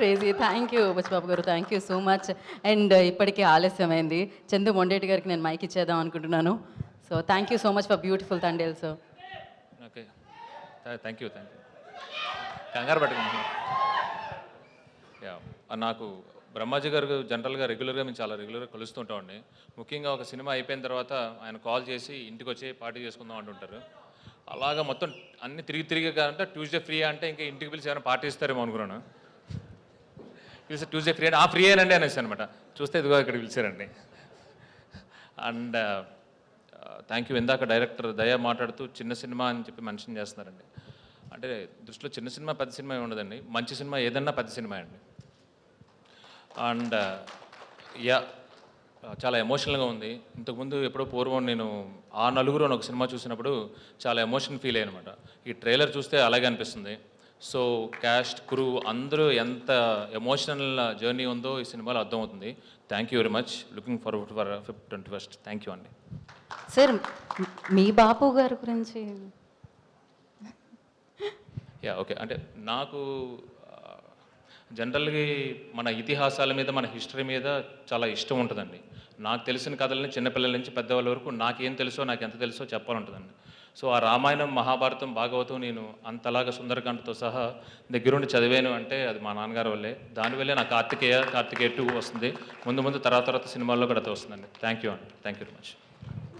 Crazy. Thank you Buchibabu garu thank you so much. And ఇప్పటికే ఆలస్యమైంది. చందు మొండేటి గారికి నేను మైక్ ఇచ్చేద్దాం అనుకుంటున్నాను. So thank you so much for beautiful Thandel so. Okay. Thank you thank you కంగారు పట్టుకున్నాను yeah నాకు బ్రహ్మాజీ గారు జనరల్గా రెగ్యులర్గా మేము చాలా రెగ్యులర్గా కలుస్తుంటామండి ముఖ్యంగా ఒక సినిమా అయిపోయిన తర్వాత ఆయన కాల్ చేసి ఇంటికి వచ్చి పార్టీ చేసుకుందాం అంటుంటారు. అలాగా మొత్తం అన్ని తిరిగి తిరిగి కాదంటే ట్యూస్డే ఫ్రీ అంటే ఇంకా ఇంటికి పిలిచి ఏమైనా పార్టీ ఇస్తారేమో అనుకున్నాను. పిలిచి ట్యూస్డే ఫ్రీ అంటే ఆ ఫ్రీ అనండి అనేసి అనమాట. చూస్తే ఇదిగో ఇక్కడ పిలిచారండి. అండ్ థ్యాంక్ యూ ఇందాక డైరెక్టర్ దయ మాట్లాడుతూ చిన్న సినిమా అని చెప్పి మెన్షన్ చేస్తున్నారండి. అంటే దృష్టిలో చిన్న సినిమా పెద్ద సినిమా ఉండదండి. మంచి సినిమా ఏదన్నా పెద్ద సినిమా అండి. అండ్ యా చాలా ఎమోషనల్గా ఉంది. ఇంతకుముందు ఎప్పుడో పూర్వం నేను ఆ నలుగురు అని ఒక సినిమా చూసినప్పుడు చాలా ఎమోషన్ ఫీల్ అయ్యనమాట ఈ ట్రైలర్ చూస్తే అలాగే అనిపిస్తుంది. సో క్యాస్ట్ క్రూ అందరూ ఎంత ఎమోషనల్ జర్నీ ఉందో ఈ సినిమాలో అర్థమవుతుంది. Thank you very much looking forward for fifth twenty first thank you అండి. సార్ మీ బాపు గారి గురించి యా ఓకే అంటే నాకు జనరల్గా మన ఇతిహాసాల మీద మన హిస్టరీ మీద చాలా ఇష్టం ఉంటుందండి. నాకు తెలిసిన కథలని చిన్నపిల్లల నుంచి పెద్దవాళ్ళ వరకు నాకేం తెలుసో నాకు ఎంత తెలుసో చెప్పాలంటుందండి. సో ఆ రామాయణం మహాభారతం భాగవతం నేను అంతలాగా సుందరకాండతో సహా దగ్గరుండి చదివాను అంటే అది మా నాన్నగారి వల్లే. దానివల్లే నాకు కార్తికేయ కార్తికేయ టూ వస్తుంది. ముందు ముందు తర్వాత తర్వాత సినిమాల్లో కూడా అది వస్తుందండి. థ్యాంక్ యూ అండి. Thank you very much.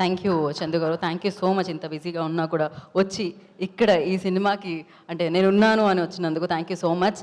Thank you Chandu garu. Thank you so much ఇంత బిజీగా ఉన్నా కూడా వచ్చి ఇక్కడ ఈ సినిమాకి అంటే నేను ఉన్నాను అని వచ్చినందుకు థ్యాంక్ యూ సో మచ్.